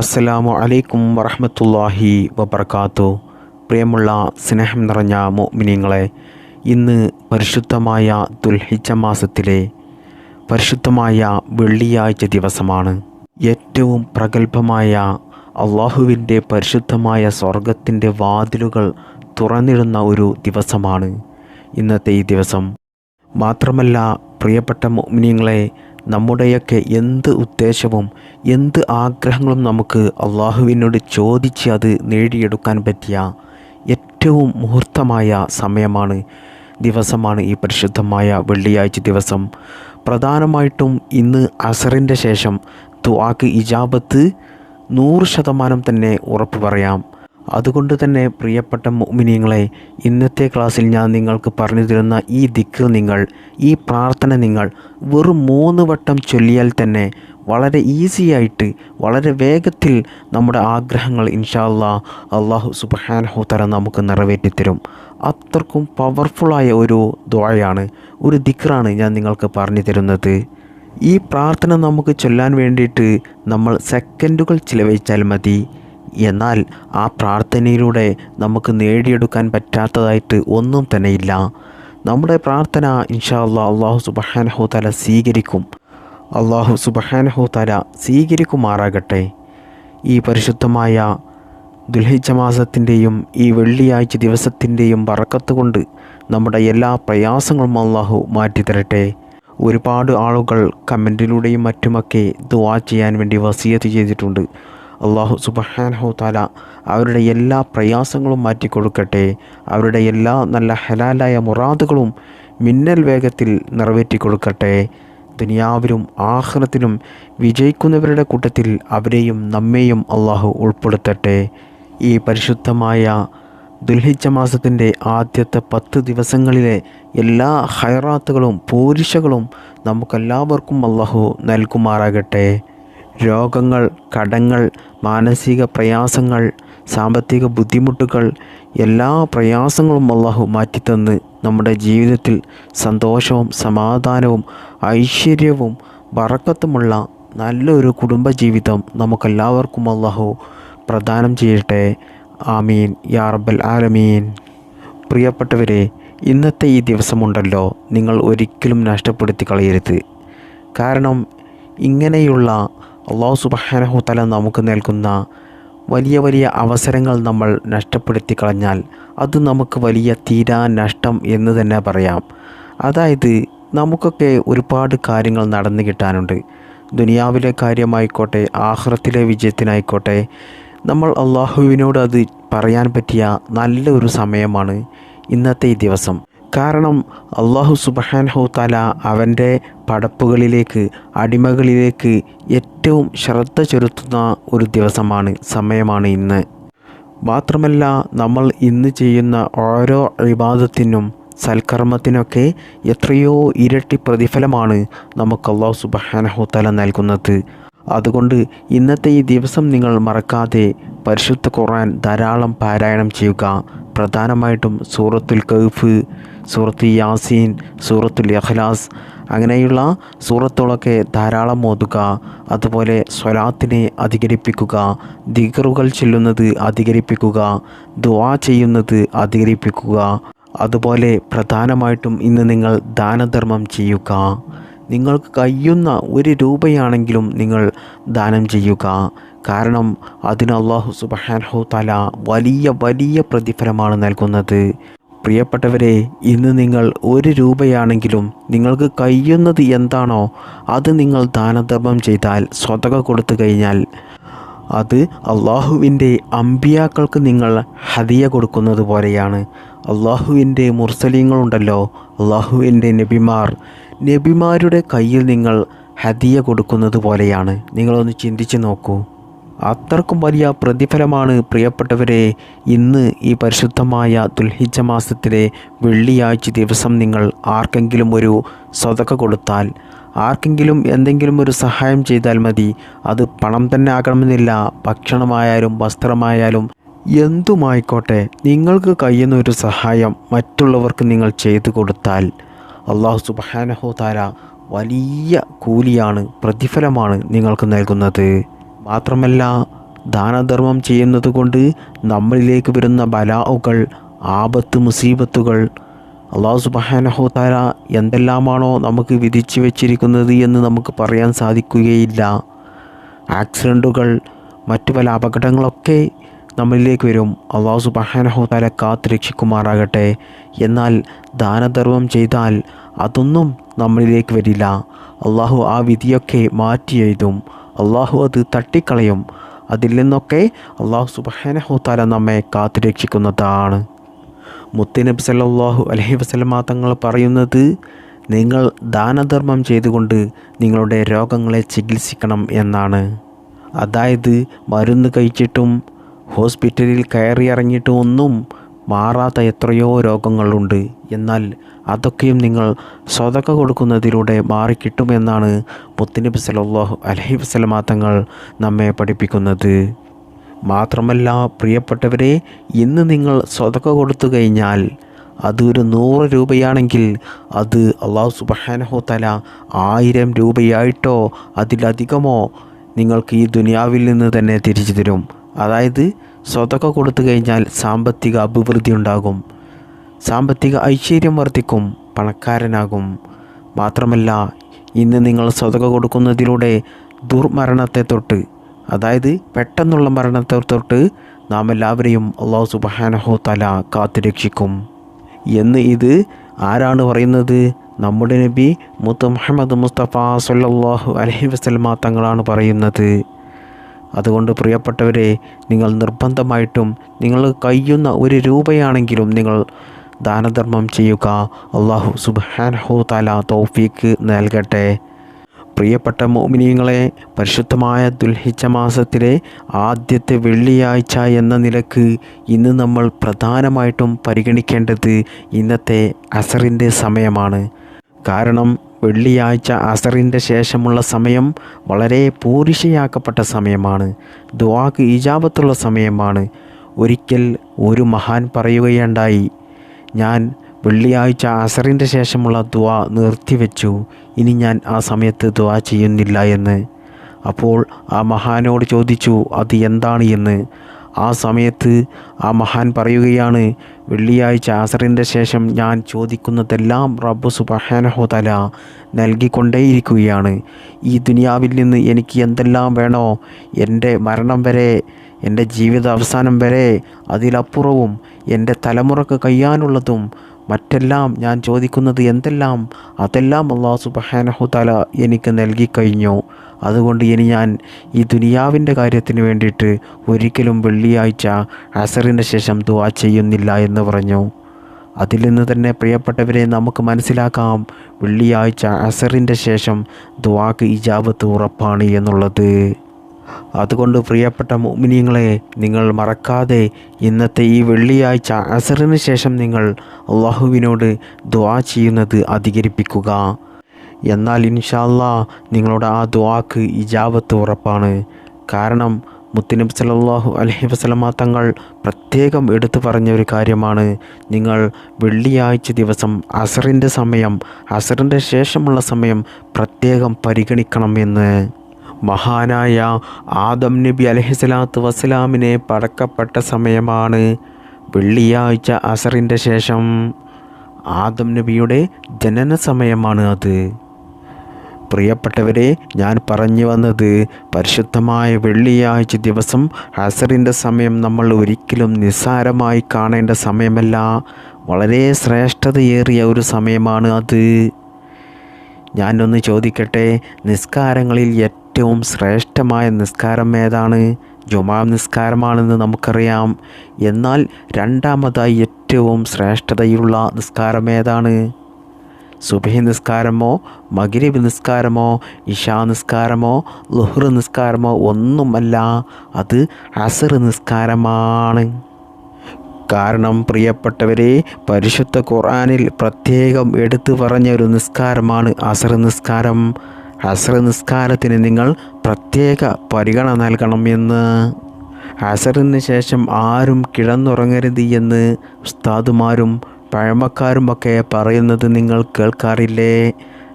അസ്സലാമു അലൈക്കും വറഹമത്തല്ലാഹി വബർക്കാത്തു. പ്രിയമുള്ള സ്നേഹം നിറഞ്ഞ മോമിനിയങ്ങളെ ഇന്ന് പരിശുദ്ധമായ ദുൽഹിജ മാസത്തിലെ പരിശുദ്ധമായ വെള്ളിയാഴ്ച ദിവസമാണ്. ഏറ്റവും പ്രഗത്ഭമായ അള്ളാഹുവിന്റെ പരിശുദ്ധമായ സ്വർഗത്തിന്റെ വാതിലുകൾ തുറന്നിടുന്ന ഒരു ദിവസമാണ് ഇന്നത്തെ ഈ ദിവസം. മാത്രമല്ല പ്രിയപ്പെട്ട മോമിനിയങ്ങളെ നമ്മുടെയൊക്കെ എന്ത് ഉദ്ദേശവും എന്ത് ആഗ്രഹങ്ങളും നമുക്ക് അള്ളാഹുവിനോട് ചോദിച്ച് അത് നേടിയെടുക്കാൻ പറ്റിയ ഏറ്റവും മുഹൂർത്തമായ സമയമാണ് ദിവസമാണ് ഈ പരിശുദ്ധമായ വെള്ളിയാഴ്ച ദിവസം. പ്രധാനമായിട്ടും ഇന്ന് അസറിന്റെ ശേഷം ദുആക്ക് ഇജാബത്ത് നൂറ് ശതമാനം തന്നെ ഉറപ്പ് പറയാം. അതുകൊണ്ട് തന്നെ പ്രിയപ്പെട്ട മുഅ്മിനീങ്ങളെ ഇന്നത്തെ ക്ലാസ്സിൽ ഞാൻ നിങ്ങൾക്ക് പറഞ്ഞു തരുന്ന ഈ ദിക്ക് നിങ്ങൾ ഈ പ്രാർത്ഥന നിങ്ങൾ വെറും മൂന്ന് വട്ടം ചൊല്ലിയാൽ തന്നെ വളരെ ഈസി ആയിട്ട് വളരെ വേഗത്തിൽ നമ്മുടെ ആഗ്രഹങ്ങൾ ഇൻഷാല്ലാ അള്ളാഹു സുബഹാനഹു തല നമുക്ക് നിറവേറ്റിത്തരും. അത്രക്കും പവർഫുള്ളായ ഒരു ദ്വായാണ് ഒരു ദിക്റാണ് ഞാൻ നിങ്ങൾക്ക് പറഞ്ഞു തരുന്നത് ഈ പ്രാർത്ഥന നമുക്ക് ചൊല്ലാൻ വേണ്ടിയിട്ട് നമ്മൾ സെക്കൻഡുകൾ ചിലവഴിച്ചാൽ മതി. എന്നാൽ ആ പ്രാർത്ഥനയിലൂടെ നമുക്ക് നേടിയെടുക്കാൻ പറ്റാത്തതായിട്ട് ഒന്നും തന്നെയില്ല. നമ്മുടെ പ്രാർത്ഥന ഇൻഷാ അല്ലാ അള്ളാഹു സുബഹാനഹു തല സ്വീകരിക്കും. അള്ളാഹു സുബഹാനഹു തല സ്വീകരിക്കുമാറാകട്ടെ. ഈ പരിശുദ്ധമായ ദുൽഹിജ മാസത്തിന്റെയും ഈ വെള്ളിയാഴ്ച ദിവസത്തിന്റെയും വറക്കത്ത് കൊണ്ട് നമ്മുടെ എല്ലാ പ്രയാസങ്ങളും അള്ളാഹു മാറ്റിത്തരട്ടെ. ഒരുപാട് ആളുകൾ കമന്റിലൂടെയും മറ്റുമൊക്കെ ദുവാ ചെയ്യാൻ വേണ്ടി വസിയത്ത് ചെയ്തിട്ടുണ്ട്. അള്ളാഹു സുബഹാനഹു താല അവരുടെ എല്ലാ പ്രയാസങ്ങളും മാറ്റിക്കൊടുക്കട്ടെ. അവരുടെ എല്ലാ നല്ല ഹലാലായ മുറാദുകളും മിന്നൽ വേഗത്തിൽ നിറവേറ്റി കൊടുക്കട്ടെ ദുനിയാവിലും ആഹ്റത്തിലും വിജയിക്കുന്നവരുടെ കൂട്ടത്തിൽ അവരെയും നമ്മെയും അള്ളാഹു ഉൾപ്പെടുത്തട്ടെ. ഈ പരിശുദ്ധമായ ദുൽഹിച്ച മാസത്തിന്റെ ആദ്യത്തെ പത്ത് ദിവസങ്ങളിലെ എല്ലാ ഹൈറാത്തുകളും പോരിശകളും നമുക്കെല്ലാവർക്കും അള്ളാഹു നൽകുമാറാകട്ടെ. രോഗങ്ങൾ കടങ്ങൾ മാനസിക പ്രയാസങ്ങൾ സാമ്പത്തിക ബുദ്ധിമുട്ടുകൾ എല്ലാ പ്രയാസങ്ങളും അള്ളാഹു മാറ്റിത്തന്ന് നമ്മുടെ ജീവിതത്തിൽ സന്തോഷവും സമാധാനവും ഐശ്വര്യവും വറക്കത്തുമുള്ള നല്ലൊരു കുടുംബജീവിതം നമുക്കെല്ലാവർക്കും അള്ളാഹു പ്രദാനം ചെയ്യട്ടെ. ആമീൻ. യാ റബ്ബൽ ആലമീൻ. പ്രിയപ്പെട്ടവരെ ഇന്നത്തെ ഈ ദിവസമുണ്ടല്ലോ നിങ്ങൾ ഒരിക്കലും നഷ്ടപ്പെടുത്തി കളയരുത്. കാരണം ഇങ്ങനെയുള്ള അള്ളാഹു സുബഹാനഹു തല നമുക്ക് നൽകുന്ന വലിയ വലിയ അവസരങ്ങൾ നമ്മൾ നഷ്ടപ്പെടുത്തി കളഞ്ഞാൽ അത് നമുക്ക് വലിയ തീരാ നഷ്ടം എന്ന് തന്നെ പറയാം. അതായത് നമുക്കൊക്കെ ഒരുപാട് കാര്യങ്ങൾ നടന്നു കിട്ടാനുണ്ട്. ദുനിയാവിലെ കാര്യമായിക്കോട്ടെ ആഹ്റത്തിലെ വിജയത്തിനായിക്കോട്ടെ നമ്മൾ അള്ളാഹുവിനോട് അത് പറയാൻ പറ്റിയ നല്ലൊരു സമയമാണ് ഇന്നത്തെ ഈ ദിവസം. കാരണം അള്ളാഹു സുബഹാൻഹു താല അവന്റെ പടപ്പുകളിലേക്ക് അടിമകളിലേക്ക് ഏറ്റവും ശ്രദ്ധ ചെലുത്തുന്ന ഒരു ദിവസമാണ് സമയമാണ് ഇന്ന്. മാത്രമല്ല നമ്മൾ ഇന്ന് ചെയ്യുന്ന ഓരോ വിവാദത്തിനും സൽക്കർമ്മത്തിനൊക്കെ എത്രയോ ഇരട്ടി പ്രതിഫലമാണ് നമുക്ക് അള്ളാഹു സുബഹാനഹു തല നൽകുന്നത്. അതുകൊണ്ട് ഇന്നത്തെ ഈ ദിവസം നിങ്ങൾ മറക്കാതെ പരിശുദ്ധ ഖുർആൻ ധാരാളം പാരായണം ചെയ്യുക. പ്രധാനമായിട്ടും സൂറത്തുൽ കൗഫ് സൂറത്ത് യാസീൻ സൂറത്തുൽ അഖ്ലാസ് അങ്ങനെയുള്ള സൂറത്തുകളൊക്കെ ധാരാളം ഓതുക അതുപോലെ സ്വലാത്തിനെ അധികരിപ്പിക്കുക ദിഗറുകൾ ചെല്ലുന്നത് അധികരിപ്പിക്കുക ദുവാ ചെയ്യുന്നത് അധികരിപ്പിക്കുക അതുപോലെ പ്രധാനമായിട്ടും ഇന്ന് നിങ്ങൾ ദാനധർമ്മം ചെയ്യുക. നിങ്ങൾക്ക് കഴിയുന്ന ഒരു രൂപയാണെങ്കിലും നിങ്ങൾ ദാനം ചെയ്യുക. കാരണം അതിന് അള്ളാഹു സുബാൻഹു തല വലിയ വലിയ പ്രതിഫലമാണ് നൽകുന്നത്. പ്രിയപ്പെട്ടവരെ ഇന്ന് നിങ്ങൾ ഒരു രൂപയാണെങ്കിലും നിങ്ങൾക്ക് കഴിയുന്നത് എന്താണോ അത് നിങ്ങൾ ദാനധർമ്മം ചെയ്താൽ സ്വതക കൊടുത്തു കഴിഞ്ഞാൽ അത് അള്ളാഹുവിന്റെ അമ്പിയാക്കൾക്ക് നിങ്ങൾ ഹദിയ കൊടുക്കുന്നത് പോലെയാണ്. അള്ളാഹുവിന്റെ മുർസലീങ്ങളുണ്ടല്ലോ അള്ളാഹുവിന്റെ നബിമാർ. നബിമാരുടെ കയ്യിൽ നിങ്ങൾ ഹദിയ കൊടുക്കുന്നത് പോലെയാണ്. നിങ്ങളൊന്ന് ചിന്തിച്ച് നോക്കൂ. അത്രക്കും വലിയ പ്രതിഫലമാണ് പ്രിയപ്പെട്ടവരെ ഇന്ന് ഈ പരിശുദ്ധമായ ദുൽഹിജ മാസത്തിലെ വെള്ളിയാഴ്ച ദിവസം നിങ്ങൾ ആർക്കെങ്കിലും ഒരു സ്വതക്ക കൊടുത്താൽ ആർക്കെങ്കിലും എന്തെങ്കിലും ഒരു സഹായം ചെയ്താൽ മതി. അത് പണം തന്നെ ആകണമെന്നില്ല ഭക്ഷണമായാലും വസ്ത്രമായാലും എന്തുമായിക്കോട്ടെ നിങ്ങൾക്ക് കഴിയുന്ന ഒരു സഹായം മറ്റുള്ളവർക്ക് നിങ്ങൾ ചെയ്തു കൊടുത്താൽ അള്ളാഹു സുബാനഹോ താര വലിയ കൂലിയാണ് പ്രതിഫലമാണ് നിങ്ങൾക്ക് നൽകുന്നത്. മാത്രമല്ല ദാനധർമ്മം ചെയ്യുന്നത് കൊണ്ട് നമ്മളിലേക്ക് വരുന്ന ബലാവുകൾ ആപത്ത് മുസീബത്തുകൾ അള്ളാഹു സുബാനഹോതാര എന്തെല്ലാമാണോ നമുക്ക് വിധിച്ചു വെച്ചിരിക്കുന്നത് എന്ന് നമുക്ക് പറയാൻ സാധിക്കുകയില്ല. ആക്സിഡന്റുകൾ മറ്റു പല അപകടങ്ങളൊക്കെ നമ്മളിലേക്ക് വരും. അള്ളാഹു സുബാനഹോതാല കാത്ത് രക്ഷിക്കുമാറാകട്ടെ. എന്നാൽ ദാനധർമ്മം ചെയ്താൽ അതൊന്നും നമ്മളിലേക്ക് വരില്ല. അള്ളാഹു ആ വിധിയൊക്കെ മാറ്റി എഴുതും. അള്ളാഹു അത് തട്ടിക്കളയും. അതിൽ നിന്നൊക്കെ അള്ളാഹു സുബാനഹോതാല നമ്മെ കാത്തു രക്ഷിക്കുന്നതാണ് സല്ലാഹു അലഹി വസല്ലമ തങ്ങൾ പറയുന്നത് നിങ്ങൾ ദാനധർമ്മം ചെയ്തുകൊണ്ട് നിങ്ങളുടെ രോഗങ്ങളെ ചികിത്സിക്കണം എന്നാണ്. അതായത് മരുന്ന് കഴിച്ചിട്ടും ഹോസ്പിറ്റലിൽ കയറി ഇറങ്ങിയിട്ടും ഒന്നും മാറാത്ത എത്രയോ രോഗങ്ങളുണ്ട്. എന്നാൽ അതൊക്കെയും നിങ്ങൾ സ്വതക്ക കൊടുക്കുന്നതിലൂടെ മാറിക്കിട്ടുമെന്നാണ് മുത്തുനബി സല്ലല്ലാഹു അലഹി വസല്ലമ തങ്ങൾ നമ്മെ പഠിപ്പിക്കുന്നത്. മാത്രമല്ല പ്രിയപ്പെട്ടവരെ ഇന്ന് നിങ്ങൾ സ്വതക്ക കൊടുത്തു കഴിഞ്ഞാൽ അത് ഒരു നൂറ് രൂപയാണെങ്കിൽ അത് അള്ളാഹു സുബഹാനഹു തല ആയിരം രൂപയായിട്ടോ അതിലധികമോ നിങ്ങൾക്ക് ഈ ദുനിയാവിൽ നിന്ന് തന്നെ തിരിച്ചു തരും. അതായത് സ്വതക്ക കൊടുത്തു കഴിഞ്ഞാൽ സാമ്പത്തിക അഭിവൃദ്ധി ഉണ്ടാകും. സാമ്പത്തിക ഐശ്വര്യം വർദ്ധിക്കും പണക്കാരനാകും. മാത്രമല്ല ഇന്ന് നിങ്ങൾ സ്വതക കൊടുക്കുന്നതിലൂടെ ദുർമരണത്തെ തൊട്ട് അതായത് പെട്ടെന്നുള്ള മരണത്തെ തൊട്ട് നാം എല്ലാവരെയും അള്ളാഹു സുബഹാനഹോ തല കാത്തു രക്ഷിക്കും എന്ന് ഇത് ആരാണ് പറയുന്നത്? നമ്മുടെ നബി മുത്ത് മുഹമ്മദ് മുസ്തഫ സല്ലല്ലാഹു അലഹി വസ്ലമ തങ്ങളാണ് പറയുന്നത്. അതുകൊണ്ട് പ്രിയപ്പെട്ടവരെ നിങ്ങൾ നിർബന്ധമായിട്ടും നിങ്ങൾ കഴിയുന്ന ഒരു രൂപയാണെങ്കിലും നിങ്ങൾ ദാനധർമ്മം ചെയ്യുക. അള്ളാഹു സുബാൻഹു തല തൗഫീക്ക് നൽകട്ടെ. പ്രിയപ്പെട്ട മോമിനിയങ്ങളെ പരിശുദ്ധമായ ദുൽഹിച്ച മാസത്തിലെ ആദ്യത്തെ വെള്ളിയാഴ്ച എന്ന നിലയ്ക്ക് ഇന്ന് നമ്മൾ പ്രധാനമായിട്ടും പരിഗണിക്കേണ്ടത് ഇന്നത്തെ അസറിന്റെ സമയമാണ്. കാരണം വെള്ളിയാഴ്ച അസറിന്റെ ശേഷമുള്ള സമയം വളരെ പൂരിഷയാക്കപ്പെട്ട സമയമാണ്. ദുവാക്ക് ഈജാപത്തുള്ള സമയമാണ്. ഒരിക്കൽ ഒരു മഹാൻ പറയുകയുണ്ടായി ഞാൻ വെള്ളിയാഴ്ച അസറിന്റെ ശേഷമുള്ള ദ നിർത്തിവെച്ചു. ഇനി ഞാൻ ആ സമയത്ത് ദ ചെയ്യുന്നില്ല എന്ന്. അപ്പോൾ ആ മഹാനോട് ചോദിച്ചു അത് എന്താണ് എന്ന്? ആ സമയത്ത് ആ മഹാൻ പറയുകയാണ് വെള്ളിയാഴ്ച അസറിന്റെ ശേഷം ഞാൻ ചോദിക്കുന്നതെല്ലാം റബ്ബ് സുബഹാനഹോതല നൽകിക്കൊണ്ടേയിരിക്കുകയാണ്. ഈ ദുനിയാവിൽ നിന്ന് എനിക്ക് എന്തെല്ലാം വേണോ എന്റെ മരണം വരെ എന്റെ ജീവിത അവസാനം വരെ അതിലപ്പുറവും എന്റെ തലമുറയ്ക്ക് കഴിയാനുള്ളതും മറ്റെല്ലാം ഞാൻ ചോദിക്കുന്നത് എന്തെല്ലാം അതെല്ലാം അള്ളാഹു സുബഹാനഹുതല എനിക്ക് നൽകിക്കഴിഞ്ഞു അതുകൊണ്ട് ഇനി ഞാൻ ഈ ദുനിയാവിന്റെ കാര്യത്തിന് വേണ്ടിയിട്ട് ഒരിക്കലും വെള്ളിയാഴ്ച അസറിന് ശേഷം ദുവാ ചെയ്യുന്നില്ല എന്ന് പറഞ്ഞു. അതിൽ നിന്ന് തന്നെ പ്രിയപ്പെട്ടവരെ നമുക്ക് മനസ്സിലാക്കാം വെള്ളിയാഴ്ച അസറിന്റെ ശേഷം ദുവാക്ക് ഇജാബത്ത് ഉറപ്പാണ് എന്നുള്ളത്. അതുകൊണ്ട് പ്രിയപ്പെട്ട മുമിനിയങ്ങളെ നിങ്ങൾ മറക്കാതെ ഇന്നത്തെ ഈ വെള്ളിയാഴ്ച അസറിന് ശേഷം നിങ്ങൾ അള്ളാഹുവിനോട് ദ്വാ ചെയ്യുന്നത് അധികരിപ്പിക്കുക. എന്നാൽ ഇൻഷാല്ലാ നിങ്ങളുടെ ആ ദ്വാക്ക് ഇജാബത്ത് ഉറപ്പാണ്. കാരണം മുത്തനബ് സല്ലല്ലാഹു അലഹി വസ്ലമ തങ്ങൾ പ്രത്യേകം എടുത്തു പറഞ്ഞ ഒരു കാര്യമാണ്. നിങ്ങൾ വെള്ളിയാഴ്ച ദിവസം അസറിന്റെ സമയം അസറിന്റെ ശേഷമുള്ള സമയം പ്രത്യേകം പരിഗണിക്കണമെന്ന്. മഹാനായ ആദം നബി അലഹിസ്ലാത്തു വസ്സലാമിനെ പടക്കപ്പെട്ട സമയമാണ് വെള്ളിയാഴ്ച അസറിന്റെ ശേഷം. ആദം നബിയുടെ ജനന സമയമാണ് അത്. പ്രിയപ്പെട്ടവരെ ഞാൻ പറഞ്ഞു വന്നത് പരിശുദ്ധമായ വെള്ളിയാഴ്ച ദിവസം ഹസറിന്റെ സമയം നമ്മൾ ഒരിക്കലും നിസ്സാരമായി കാണേണ്ട സമയമല്ല. വളരെ ശ്രേഷ്ഠതയേറിയ ഒരു സമയമാണ് അത്. ഞാനൊന്ന് ചോദിക്കട്ടെ നിസ്കാരങ്ങളിൽ ശ്രേഷ്ഠമായ നിസ്കാരം ഏതാണ്? ജുമാ നിസ്കാരമാണെന്ന് നമുക്കറിയാം. എന്നാൽ രണ്ടാമതായി ഏറ്റവും ശ്രേഷ്ഠതയുള്ള നിസ്കാരം ഏതാണ്? സുബഹി നിസ്കാരമോ മഗ്രിബ് നിസ്കാരമോ ഇഷാ നിസ്കാരമോ ലുഹ്ർ നിസ്കാരമോ ഒന്നുമല്ല. അത് അസർ നിസ്കാരമാണ്. കാരണം പ്രിയപ്പെട്ടവരെ പരിശുദ്ധ ഖുർആനിൽ പ്രത്യേകം എടുത്തു പറഞ്ഞ ഒരു നിസ്കാരമാണ് അസർ നിസ്കാരം. അസർ നിസ്കാരത്തിന് നിങ്ങൾ പ്രത്യേക പരിഗണന നൽകണം എന്ന് അസറിന് ശേഷം ആരും കിടന്നുറങ്ങരുത് എന്ന് ഉസ്താദുമാരും പഴമക്കാരും ഒക്കെ പറയുന്നത് നിങ്ങൾ കേൾക്കാറില്ലേ?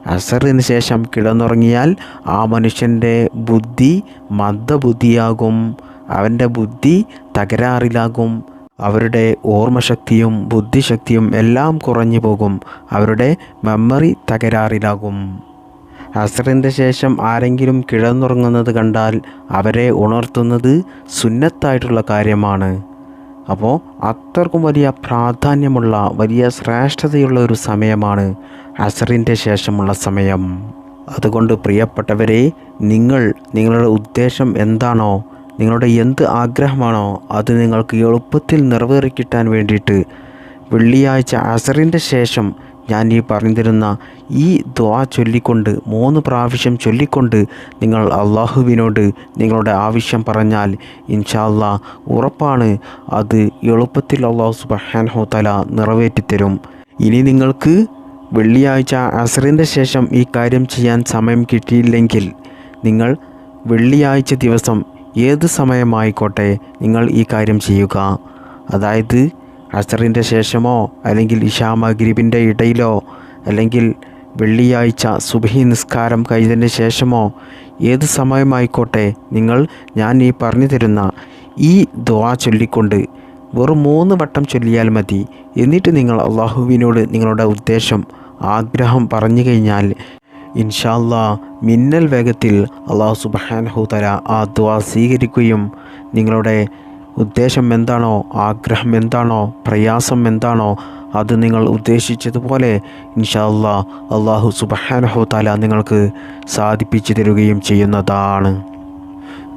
അസറിന് ശേഷം കിടന്നുറങ്ങിയാൽ ആ മനുഷ്യന്റെ ബുദ്ധി മന്ദബുദ്ധിയാകും. അവന്റെ ബുദ്ധി തകരാറിലാകും. അവരുടെ ഓർമ്മശക്തിയും ബുദ്ധിശക്തിയും എല്ലാം കുറഞ്ഞു പോകും അവരുടെ മെമ്മറി തകരാറിലാകും. അസറിന്റെ ശേഷം ആരെങ്കിലും കിടന്നുറങ്ങുന്നത് കണ്ടാൽ അവരെ ഉണർത്തുന്നത് സുന്നത്തായിട്ടുള്ള കാര്യമാണ്. അപ്പോൾ അത്രക്കും വലിയ പ്രാധാന്യമുള്ള വലിയ ശ്രേഷ്ഠതയുള്ള ഒരു സമയമാണ് അസറിന്റെ ശേഷമുള്ള സമയം. അതുകൊണ്ട് പ്രിയപ്പെട്ടവരെ നിങ്ങൾ നിങ്ങളുടെ ഉദ്ദേശം എന്താണോ നിങ്ങളുടെ എന്ത് ആഗ്രഹമാണോ അത് നിങ്ങൾക്ക് എളുപ്പത്തിൽ നിറവേറിക്കിട്ടാൻ വേണ്ടിയിട്ട് വെള്ളിയാഴ്ച അസറിന്റെ ശേഷം ഞാൻ ഈ പറഞ്ഞു തരുന്ന ഈ ദ്വാ ചൊല്ലിക്കൊണ്ട് മൂന്ന് പ്രാവശ്യം ചൊല്ലിക്കൊണ്ട് നിങ്ങൾ അള്ളാഹുവിനോട് നിങ്ങളുടെ ആവശ്യം പറഞ്ഞാൽ ഇൻഷാല്ല ഉറപ്പാണ് അത് എളുപ്പത്തിൽ അള്ളാഹു സുബഹാൻഹു തല നിറവേറ്റിത്തരും. ഇനി നിങ്ങൾക്ക് വെള്ളിയാഴ്ച അസറിന്റെ ശേഷം ഈ കാര്യം ചെയ്യാൻ സമയം കിട്ടിയില്ലെങ്കിൽ നിങ്ങൾ വെള്ളിയാഴ്ച ദിവസം ഏത് സമയമായിക്കോട്ടെ നിങ്ങൾ ഈ കാര്യം ചെയ്യുക. അതായത് അസറിന്റെ ശേഷമോ അല്ലെങ്കിൽ ഇഷാ മഗ്രിബിന്റെ ഇടയിലോ അല്ലെങ്കിൽ വെള്ളിയാഴ്ച സുബഹി നിസ്കാരം കഴിഞ്ഞതിന് ശേഷമോ ഏത് സമയമായിക്കോട്ടെ നിങ്ങൾ ഞാൻ ഈ പറഞ്ഞു തരുന്ന ഈ ദ്വാ ചൊല്ലിക്കൊണ്ട് വെറും മൂന്ന് വട്ടം ചൊല്ലിയാൽ മതി. എന്നിട്ട് നിങ്ങൾ അള്ളാഹുവിനോട് നിങ്ങളുടെ ഉദ്ദേശം ആഗ്രഹം പറഞ്ഞു കഴിഞ്ഞാൽ ഇൻഷാല്ല മിന്നൽ വേഗത്തിൽ അള്ളാഹു സുബാനഹു തല ആ ദ്വാ സ്വീകരിക്കുകയും നിങ്ങളുടെ ഉദ്ദേശം എന്താണോ ആഗ്രഹം എന്താണോ പ്രയാസം എന്താണോ അത് നിങ്ങൾ ഉദ്ദേശിച്ചതുപോലെ ഇൻഷാ ഇൻഷാല്ല അള്ളാഹു സുബഹാനഹു താല നിങ്ങൾക്ക് സാധിപ്പിച്ചു തരുകയും ചെയ്യുന്നതാണ്.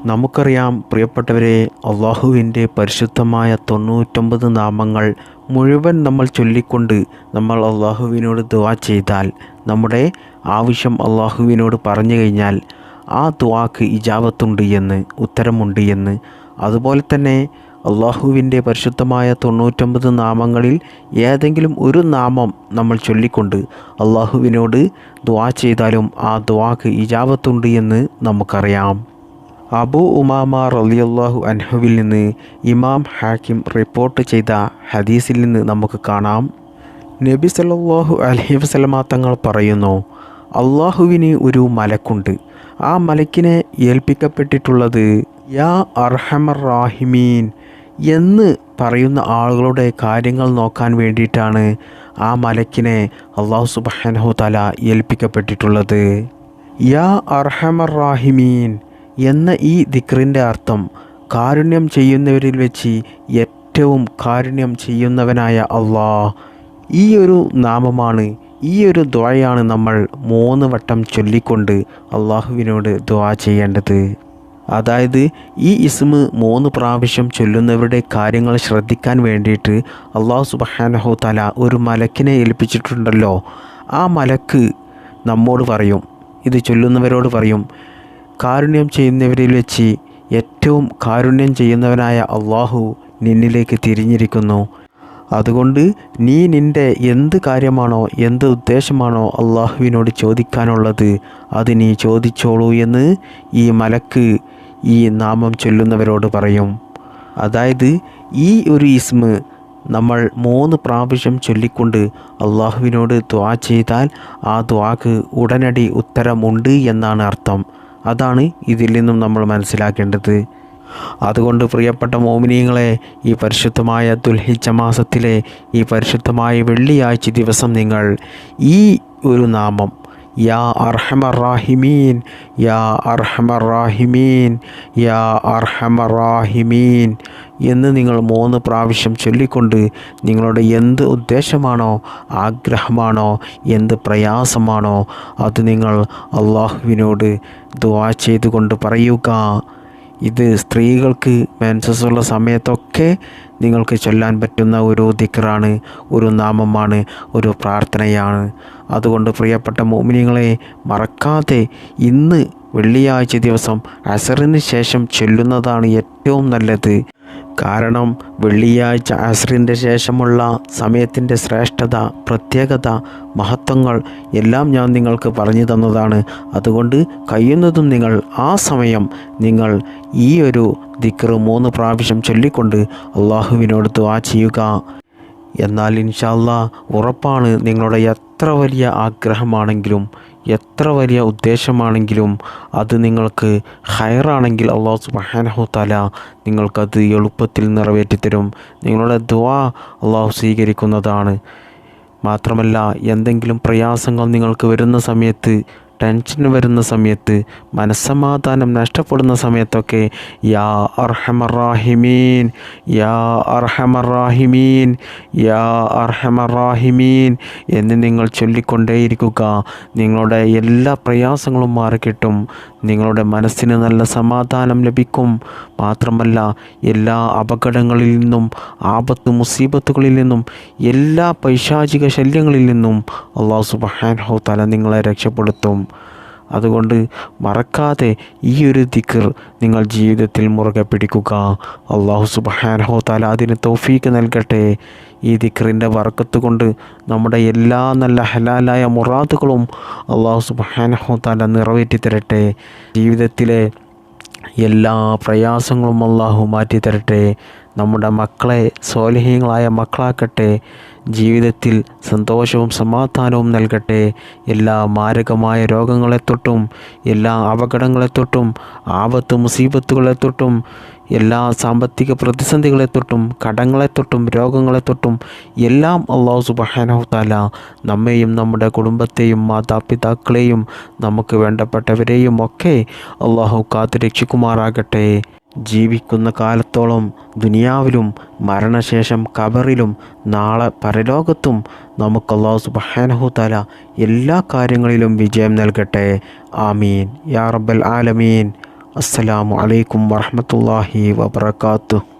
നമുക്കറിയാം പ്രിയപ്പെട്ടവരെ അള്ളാഹുവിന്റെ പരിശുദ്ധമായ തൊണ്ണൂറ്റൊമ്പത് നാമങ്ങൾ മുഴുവൻ നമ്മൾ ചൊല്ലിക്കൊണ്ട് നമ്മൾ അള്ളാഹുവിനോട് ദുവാ ചെയ്താൽ നമ്മുടെ ആവശ്യം അള്ളാഹുവിനോട് പറഞ്ഞു കഴിഞ്ഞാൽ ആ ദുവാക്ക് ഇജാബത്തുണ്ട് എന്ന് ഉത്തരമുണ്ട് എന്ന് അതുപോലെ തന്നെ അള്ളാഹുവിന്റെ പരിശുദ്ധമായ തൊണ്ണൂറ്റൊമ്പത് നാമങ്ങളിൽ ഏതെങ്കിലും ഒരു നാമം നമ്മൾ ചൊല്ലിക്കൊണ്ട് അള്ളാഹുവിനോട് ദ്വാ ചെയ്താലും ആ ദ്വാക്ക് ഇജാവത്തുണ്ട് എന്ന് നമുക്കറിയാം. അബു ഉമാമ റലിയല്ലാഹു അൻഹുവിൽ നിന്ന് ഇമാം ഹാക്കിം റിപ്പോർട്ട് ചെയ്ത ഹദീസിൽ നിന്ന് നമുക്ക് കാണാം. നബി സല്ലല്ലാഹു അലഹി വസല്ലമ തങ്ങൾ പറയുന്നു അള്ളാഹുവിന് ഒരു മലക്കുണ്ട്. ആ മലക്കിനെ ഏൽപ്പിക്കപ്പെട്ടിട്ടുള്ളത് യാ അർഹമർ റാഹിമീൻ എന്ന് പറയുന്ന ആളുകളുടെ കാര്യങ്ങൾ നോക്കാൻ വേണ്ടിയിട്ടാണ് ആ മലക്കിനെ അള്ളാഹു സുബാനഹു തല ഏൽപ്പിക്കപ്പെട്ടിട്ടുള്ളത്. യാ അർഹമർ റാഹിമീൻ എന്ന ഈ ദിക്റിന്റെ അർത്ഥം കാരുണ്യം ചെയ്യുന്നവരിൽ വെച്ച് ഏറ്റവും കാരുണ്യം ചെയ്യുന്നവനായ അള്ളാഹ്. ഈ ഒരു നാമമാണ് ഈ ഒരു ദ്വയാണ് നമ്മൾ മൂന്ന് വട്ടം ചൊല്ലിക്കൊണ്ട് അള്ളാഹുവിനോട് ദ്വാ ചെയ്യേണ്ടത്. അതായത് ഈ ഇസ്മ് മൂന്ന് പ്രാവശ്യം ചൊല്ലുന്നവരുടെ കാര്യങ്ങൾ ശ്രദ്ധിക്കാൻ വേണ്ടിയിട്ട് അള്ളാഹു സുബഹാനഹു തല ഒരു മലക്കിനെ ഏൽപ്പിച്ചിട്ടുണ്ടല്ലോ. ആ മലക്ക് നമ്മോട് പറയും ഇത് ചൊല്ലുന്നവരോട് പറയും കാരുണ്യം ചെയ്യുന്നവരിൽ വെച്ച് ഏറ്റവും കാരുണ്യം ചെയ്യുന്നവനായ അള്ളാഹു നിന്നിലേക്ക് തിരിഞ്ഞിരിക്കുന്നു. അതുകൊണ്ട് നീ നിന്റെ എന്ത് കാര്യമാണോ എന്ത് ഉദ്ദേശമാണോ അള്ളാഹുവിനോട് ചോദിക്കാനുള്ളത് അത് നീ ചോദിച്ചോളൂ എന്ന് ഈ മലക്ക് ഈ നാമം ചൊല്ലുന്നവരോട് പറയും. അതായത് ഈ ഒരു ഇസ്മ് നമ്മൾ മൂന്ന് പ്രാവശ്യം ചൊല്ലിക്കൊണ്ട് അള്ളാഹുവിനോട് ദ്വാ ചെയ്താൽ ആ ദ്വാക്ക് ഉടനടി ഉത്തരമുണ്ട് എന്നാണ് അർത്ഥം. അതാണ് ഇതിൽ നിന്നും നമ്മൾ മനസ്സിലാക്കേണ്ടത്. അതുകൊണ്ട് പ്രിയപ്പെട്ട മോമിനിയങ്ങളെ ഈ പരിശുദ്ധമായ ദുൽഹിച്ച മാസത്തിലെ ഈ പരിശുദ്ധമായ വെള്ളിയാഴ്ച ദിവസം നിങ്ങൾ ഈ ഒരു നാമം യാ അർഹമറാഹിമീൻ യാ അർഹമറാഹിമീൻ യാ അർഹമറാഹിമീൻ എന്ന് നിങ്ങൾ മൂന്ന് പ്രാവശ്യം ചൊല്ലിക്കൊണ്ട് നിങ്ങളുടെ എന്ത് ഉദ്ദേശമാണോ ആഗ്രഹമാണോ എന്ത് പ്രയാസമാണോ അത് നിങ്ങൾ അള്ളാഹുവിനോട് ദുവാ ചെയ്തുകൊണ്ട് പറയുക. ഇത് സ്ത്രീകൾക്ക് മെൻസസ് ഉള്ള സമയത്തൊക്കെ നിങ്ങൾക്ക് ചൊല്ലാൻ പറ്റുന്ന ഒരു ദിക്കറാണ് ഒരു നാമമാണ് ഒരു പ്രാർത്ഥനയാണ്. അതുകൊണ്ട് പ്രിയപ്പെട്ട മോമിനികളെ മറക്കാതെ ഇന്ന് വെള്ളിയാഴ്ച ദിവസം അസറിന് ശേഷം ചൊല്ലുന്നതാണ് ഏറ്റവും നല്ലത്. കാരണം വെള്ളിയാഴ്ച അസറിന്റെ ശേഷമുള്ള സമയത്തിന്റെ ശ്രേഷ്ഠത പ്രത്യേകത മഹത്വങ്ങൾ എല്ലാം ഞാൻ നിങ്ങൾക്ക് പറഞ്ഞു തന്നതാണ്. അതുകൊണ്ട് കഴിയുന്നതും നിങ്ങൾ ആ സമയം നിങ്ങൾ ഈ ഒരു ദിക്കറ് മൂന്ന് പ്രാവശ്യം ചൊല്ലിക്കൊണ്ട് അള്ളാഹുവിനോട് ദുആ ചെയ്യുക. എന്നാൽ ഇൻഷാല്ല ഉറപ്പാണ് നിങ്ങളുടെ എത്ര വലിയ ആഗ്രഹമാണെങ്കിലും എത്ര വലിയ ഉദ്ദേശമാണെങ്കിലും അത് നിങ്ങൾക്ക് ഹയറാണെങ്കിൽ അള്ളാഹു സുബാനഹു തല നിങ്ങൾക്കത് എളുപ്പത്തിൽ നിറവേറ്റിത്തരും. നിങ്ങളുടെ ദുആ അള്ളാഹു സ്വീകരിക്കുന്നതാണ്. മാത്രമല്ല എന്തെങ്കിലും പ്രയാസങ്ങൾ നിങ്ങൾക്ക് വരുന്ന സമയത്ത് ടെൻഷൻ വരുന്ന സമയത്ത് മനസ്സമാധാനം നഷ്ടപ്പെടുന്ന സമയത്തൊക്കെ യാ അർഹമറാഹിമീൻ യാ അർഹമറാഹിമീൻ യാ അർഹമറാഹിമീൻ എന്ന് നിങ്ങൾ ചൊല്ലിക്കൊണ്ടേയിരിക്കുക. നിങ്ങളുടെ എല്ലാ പ്രയാസങ്ങളും മാറിക്കിട്ടും. നിങ്ങളുടെ മനസ്സിന് നല്ല സമാധാനം ലഭിക്കും. മാത്രമല്ല എല്ലാ അപകടങ്ങളിൽ നിന്നും ആപത്ത് മുസീബത്തുകളിൽ നിന്നും എല്ലാ പൈശാചിക ശല്യങ്ങളിൽ നിന്നും അള്ളാഹു സുബ്ഹാനഹു തല നിങ്ങളെ രക്ഷപ്പെടുത്തും. അതുകൊണ്ട് മറക്കാതെ ഈ ഒരു ദിക്ർ നിങ്ങൾ ജീവിതത്തിൽ മുറുകെ പിടിക്കുക. അള്ളാഹു സുബാനഹോ താല അതിന് തൗഫീക്ക് നൽകട്ടെ. ഈ ദിക്റിന്റെ വറക്കത്ത് കൊണ്ട് നമ്മുടെ എല്ലാ നല്ല ഹലാലായ മുറാദുകളും അള്ളാഹു സുബാനഹോ താല നിറവേറ്റി തരട്ടെ. ജീവിതത്തിലെ എല്ലാ പ്രയാസങ്ങളും അള്ളാഹു മാറ്റി തരട്ടെ. നമ്മുടെ മക്കളെ സോലഹീങ്ങളായ മക്കളാക്കട്ടെ. ജീവിതത്തിൽ സന്തോഷവും സമാധാനവും നൽകട്ടെ. എല്ലാ മാരകമായ രോഗങ്ങളെ തൊട്ടും എല്ലാ അപകടങ്ങളെ തൊട്ടും ആപത്ത് മുസീബത്തുകളെ തൊട്ടും എല്ലാ സാമ്പത്തിക പ്രതിസന്ധികളെ തൊട്ടും കടങ്ങളെ തൊട്ടും രോഗങ്ങളെ തൊട്ടും എല്ലാം അള്ളാഹു സുബ്ഹാനഹു തആല നമ്മെയും നമ്മുടെ കുടുംബത്തെയും മാതാപിതാക്കളെയും നമുക്ക് വേണ്ടപ്പെട്ടവരെയും ഒക്കെ അള്ളാഹു കാത്തു രക്ഷിക്കുമാറാകട്ടെ ജീവിക്കുന്ന കാലത്തോളം ദുനിയാവിലും മരണശേഷം കബറിലും നാളെ പരലോകത്തും നമുക്ക് അള്ളാഹു സുബ്ഹാനഹു തല എല്ലാ കാര്യങ്ങളിലും വിജയം നൽകട്ടെ. ആമീൻ. യാ റബ്ബൽ ആലമീൻ. അസ്സലാമു അലൈക്കും വറഹ്മത്തുള്ളാഹി വബറകാതുഹു.